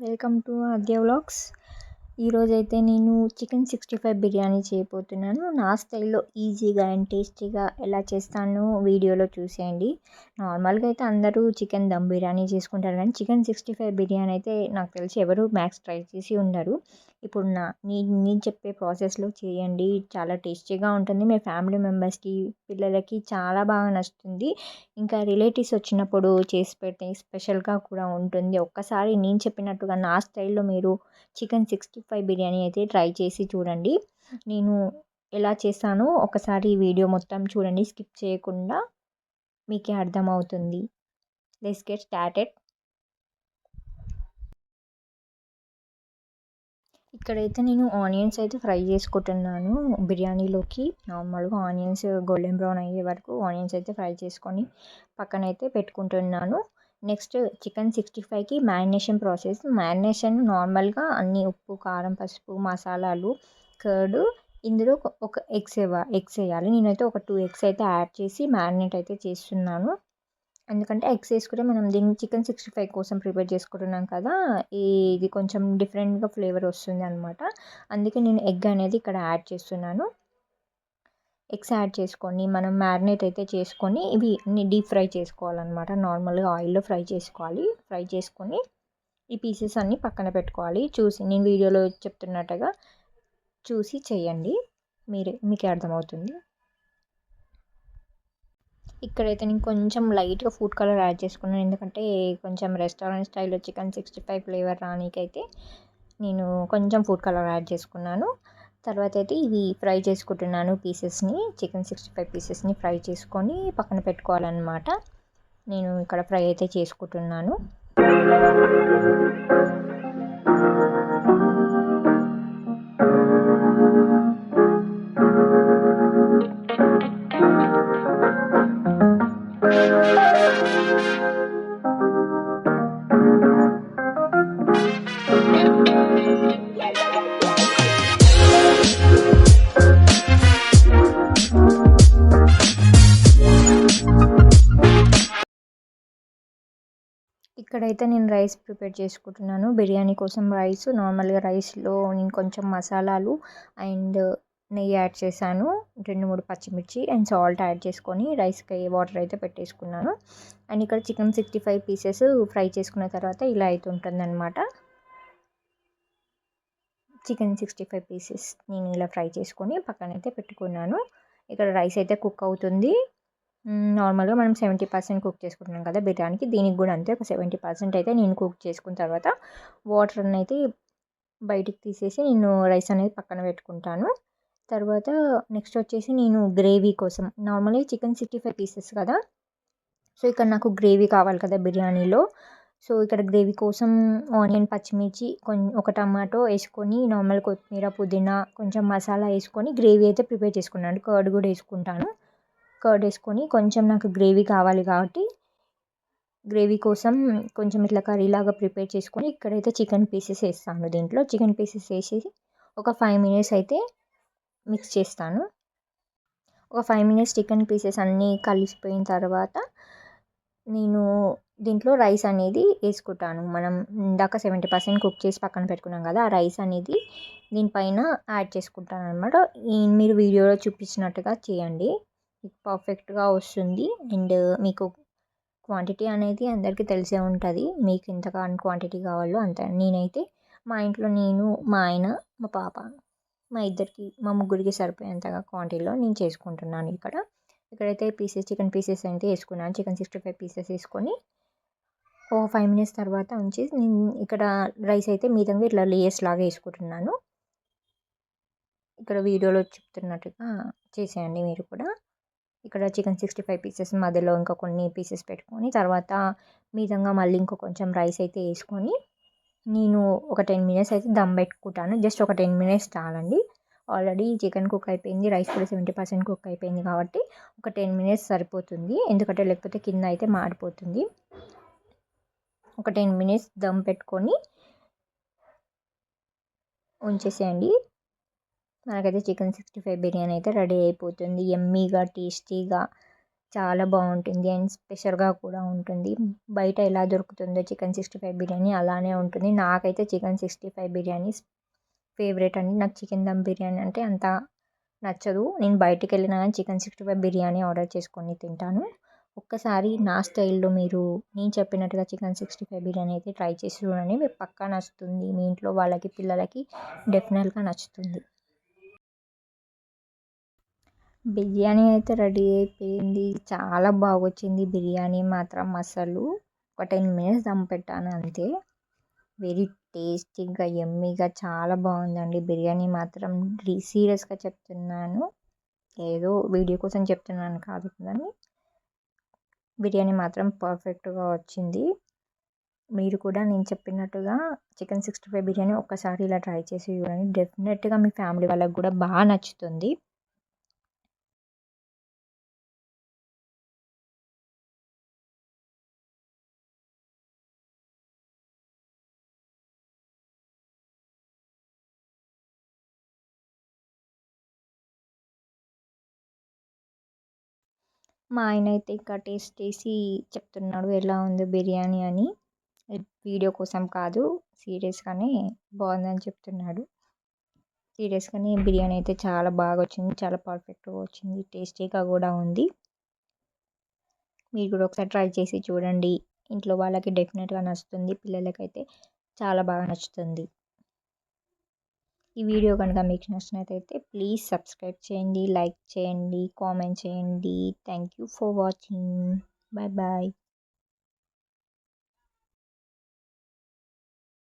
Welcome to Aadya vlogs ఈరోజైతే నేను chicken sixty five biryani చేయబోతున్నాను. నా స్టైల్లో ఈజీగా అండ్ టేస్టీగా ఎలా చేస్తానో వీడియోలో చూసేయండి. నార్మల్గా అయితే అందరూ చికెన్ దమ్ బిర్యానీ చేసుకుంటారు కానీ చికెన్ సిక్స్టీ ఫైవ్ బిర్యానీ అయితే నాకు తెలిసి ఎవరు మ్యాక్స్ ట్రై చేసి ఉండరు. ఇప్పుడు నా నేను నేను చెప్పే ప్రాసెస్లో చేయండి. చాలా టేస్టీగా ఉంటుంది. మీ ఫ్యామిలీ మెంబర్స్కి పిల్లలకి చాలా బాగా నచ్చుతుంది. ఇంకా రిలేటివ్స్ వచ్చినప్పుడు చేసి పెడితే స్పెషల్గా కూడా ఉంటుంది. ఒక్కసారి నేను చెప్పినట్టుగా నా స్టైల్లో మీరు చికెన్ సిక్స్టీ ఫైవ్ బిర్యానీ అయితే ట్రై చేసి చూడండి. నేను ఎలా చేస్తానో ఒకసారి వీడియో మొత్తం చూడండి. స్కిప్ చేయకుండా మీకే అర్థమవుతుంది. Let's get started. ఇక్కడైతే నేను ఆనియన్స్ అయితే ఫ్రై చేసుకుంటున్నాను బిర్యానీలోకి. నార్మల్గా ఆనియన్స్ గోల్డెన్ బ్రౌన్ అయ్యే వరకు ఆనియన్స్ అయితే ఫ్రై చేసుకొని పక్కన అయితే పెట్టుకుంటున్నాను. నెక్స్ట్ చికెన్ సిక్స్టీ ఫైవ్కి మ్యారినేషన్ ప్రాసెస్. మ్యారినేషన్ నార్మల్గా అన్ని ఉప్పు కారం పసుపు మసాలాలు కర్డ్ ఇందులో ఒక ఎగ్స్ ఎగ్స్ వేయాలి. నేనైతే ఒక టూ ఎగ్స్ అయితే యాడ్ చేసి మ్యారినేట్ అయితే చేస్తున్నాను. ఎందుకంటే ఎగ్స్ వేసుకుంటే మనం దీన్ని చికెన్ సిక్స్టీ ఫైవ్ కోసం ప్రిపేర్ చేసుకుంటున్నాం కదా ఇది కొంచెం డిఫరెంట్గా ఫ్లేవర్ వస్తుంది అనమాట అందుకే నేను ఎగ్ అనేది ఇక్కడ యాడ్ చేస్తున్నాను. ఎగ్స్ యాడ్ చేసుకొని మనం మ్యారినేట్ అయితే చేసుకొని ఇవి అన్ని డీప్ ఫ్రై చేసుకోవాలన్నమాట. నార్మల్గా ఆయిల్లో ఫ్రై చేసుకోవాలి. ఫ్రై చేసుకొని ఈ పీసెస్ అన్నీ పక్కన పెట్టుకోవాలి. చూసి నేను వీడియోలో చెప్తున్నట్టుగా చూసి చేయండి. మీరే మీకే అర్థమవుతుంది. ఇక్కడైతే నేను కొంచెం లైట్గా ఫుడ్ కలర్ యాడ్ చేసుకున్నాను. ఎందుకంటే కొంచెం రెస్టారెంట్ స్టైల్లో చికెన్ సిక్స్టీ ఫైవ్ ఫ్లేవర్ రానికైతే నేను కొంచెం ఫుడ్ కలర్ యాడ్ చేసుకున్నాను. తర్వాత అయితే ఇవి ఫ్రై చేసుకుంటున్నాను పీసెస్ని చికెన్ సిక్స్టీ ఫైవ్ పీసెస్ని ఫ్రై చేసుకొని పక్కన పెట్టుకోవాలన్నమాట. నేను ఇక్కడ ఫ్రై అయితే చేసుకుంటున్నాను. ఇక్కడైతే నేను రైస్ ప్రిపేర్ చేసుకుంటున్నాను. బిర్యానీ కోసం రైస్ నార్మల్గా రైస్లో నేను కొంచెం మసాలాలు అండ్ నెయ్యి యాడ్ చేశాను. రెండు మూడు పచ్చిమిర్చి అండ్ సాల్ట్ యాడ్ చేసుకొని రైస్కి వాటర్ అయితే పెట్టేసుకున్నాను. అండ్ ఇక్కడ chicken sixty five pieces fry చేసుకున్న తర్వాత ఇలా అయితే ఉంటుందన్నమాట. చికెన్ సిక్స్టీ ఫైవ్ పీసెస్ నేను ఇలా ఫ్రై చేసుకొని పక్కనైతే పెట్టుకున్నాను. ఇక్కడ రైస్ అయితే కుక్ అవుతుంది. నార్మల్గా మనం సెవెంటీ పర్సెంట్ కుక్ చేసుకుంటున్నాం కదా బిర్యానీకి. దీనికి కూడా అంతే. ఒక సెవెంటీ పర్సెంట్ అయితే నేను కుక్ చేసుకున్న తర్వాత వాటర్ అయితే బయటికి తీసేసి నేను రైస్ అనేది పక్కన పెట్టుకుంటాను. తర్వాత నెక్స్ట్ వచ్చేసి నేను గ్రేవీ కోసం. నార్మల్గా చికెన్ సిక్స్టీ ఫైవ్ పీసెస్ కదా. సో ఇక్కడ నాకు గ్రేవీ కావాలి కదా బిర్యానీలో. సో ఇక్కడ గ్రేవీ కోసం ఆనియన్ పచ్చిమిర్చి కొంచెం ఒక టమాటో వేసుకొని నార్మల్ కొత్తిమీర పుదీనా కొంచెం మసాలా వేసుకొని గ్రేవీ అయితే ప్రిపేర్ చేసుకున్నాను. కర్డ్ కూడా వేసుకుంటాను. కర్డ్ వేసుకొని కొంచెం నాకు గ్రేవీ కావాలి కాబట్టి గ్రేవీ కోసం కొంచెం ఇట్లా కర్రీలాగా ప్రిపేర్ చేసుకొని ఇక్కడైతే చికెన్ పీసెస్ వేస్తాను దీంట్లో. చికెన్ పీసెస్ వేసేసి ఒక ఫైవ్ మినిట్స్ అయితే మిక్స్ చేస్తాను. ఒక ఫైవ్ మినిట్స్ చికెన్ పీసెస్ అన్నీ కలిసిపోయిన తర్వాత నేను దీంట్లో రైస్ అనేది వేసుకుంటాను. మనం ఇందాక సెవెంటీ పర్సెంట్ కుక్ చేసి పక్కన పెట్టుకున్నాం కదా ఆ రైస్ అనేది దీనిపైన యాడ్ చేసుకుంటాను అనమాట మీరు వీడియోలో చూపించినట్టుగా చేయండి. పర్ఫెక్ట్గా వస్తుంది. అండ్ మీకు క్వాంటిటీ అనేది అందరికీ తెలిసే ఉంటుంది. మీకు ఎంత క్వాంటిటీ కావాలో అంత. నేనైతే మా ఇంట్లో నేను మా ఆయన మా పాప మా ఇద్దరికి మా ముగ్గురికి సరిపోయేంతగా క్వాంటిటీలో నేను చేసుకుంటున్నాను ఇక్కడ. ఇక్కడైతే పీసెస్ చికెన్ పీసెస్ అయితే వేసుకున్నాను. చికెన్ సిక్స్టీ ఫైవ్ పీసెస్ వేసుకొని ఒక ఫైవ్ మినిట్స్ తర్వాత ఉంచి నేను ఇక్కడ రైస్ అయితే మీదంగా ఇట్లా లేయర్స్ లాగా వేసుకుంటున్నాను. ఇక్కడ వీడియోలో చెప్తున్నట్టుగా చేసేయండి మీరు కూడా. ఇక్కడ చికెన్ సిక్స్టీ ఫైవ్ పీసెస్ మధ్యలో ఇంకా కొన్ని పీసెస్ పెట్టుకొని తర్వాత మీదంగా మళ్ళీ ఇంకో కొంచెం రైస్ అయితే వేసుకొని నేను ఒక టెన్ మినిట్స్ అయితే దమ్ పెట్టుకుంటాను. జస్ట్ ఒక టెన్ మినిట్స్ చాలండి. ఆల్రెడీ చికెన్ కుక్ అయిపోయింది రైస్ కూడా సెవెంటీ పర్సెంట్ కుక్ అయిపోయింది కాబట్టి ఒక టెన్ మినిట్స్ సరిపోతుంది. ఎందుకంటే లేకపోతే కింద అయితే మాడిపోతుంది. ఒక టెన్ మినిట్స్ దమ్ పెట్టుకొని ఉంచేసేయండి. మనకైతే చికెన్ సిక్స్టీ ఫైవ్ బిర్యానీ అయితే రెడీ అయిపోతుంది. ఎమ్మీగా టేస్టీగా చాలా బాగుంటుంది అండ్ స్పెషల్గా కూడా ఉంటుంది. బయట ఎలా దొరుకుతుందో చికెన్ సిక్స్టీ ఫైవ్ బిర్యానీ అలానే ఉంటుంది. నాకైతే chicken sixty five biryani favourite అండి. నాకు చికెన్ దమ్ బిర్యానీ అంటే అంత నచ్చదు. నేను బయటికి వెళ్ళినా chicken sixty five biryani order చేసుకొని తింటాను. ఒక్కసారి నా స్టైల్లో మీరు నేను చెప్పినట్టుగా చికెన్ సిక్స్టీ ఫైవ్ బిర్యానీ అయితే ట్రై చేసి చూడండి. మీకు పక్కా నచ్చుతుంది. మీ ఇంట్లో వాళ్ళకి పిల్లలకి డెఫినెట్గా నచ్చుతుంది. బిర్యానీ అయితే రెడీ అయిపోయింది. చాలా బాగా వచ్చింది బిర్యానీ మాత్రం అసలు. ఒక టెన్ మినిట్స్ దమ్ పెట్టాను అంతే. వెరీ టేస్టీగా ఎమ్మీగా చాలా బాగుందండి బిర్యానీ మాత్రం. సీరియస్గా చెప్తున్నాను. ఏదో వీడియో కోసం చెప్తున్నాను కాదు కదండి బిర్యానీ మాత్రం పర్ఫెక్ట్గా వచ్చింది. మీరు కూడా నేను చెప్పినట్టుగా చికెన్ సిక్స్టీ ఫైవ్ బిర్యానీ ఒక్కసారి ఇలా ట్రై చేసి చూడండి. డెఫినెట్గా మీ ఫ్యామిలీ వాళ్ళకి కూడా బాగా నచ్చుతుంది. మా ఆయన అయితే ఇంకా టేస్ట్ చేసి చెప్తున్నాడు ఎలా ఉంది బిర్యానీ అని. వీడియో కోసం కాదు సీరియస్గానే బాగుందని చెప్తున్నాడు. సీరియస్గానే బిర్యానీ అయితే చాలా బాగా వచ్చింది చాలా పర్ఫెక్ట్గా వచ్చింది టేస్టీగా కూడా ఉంది. మీరు కూడా ఒకసారి ట్రై చేసి చూడండి. ఇంట్లో వాళ్ళకి డెఫినెట్గా నచ్చుతుంది పిల్లలకైతే చాలా బాగా నచ్చుతుంది. ఈ వీడియో కనుక మీకు నచ్చినట్లయితే ప్లీజ్ సబ్స్క్రైబ్ చేయండి లైక్ చేయండి కామెంట్ చేయండి. Thank you for watching bye bye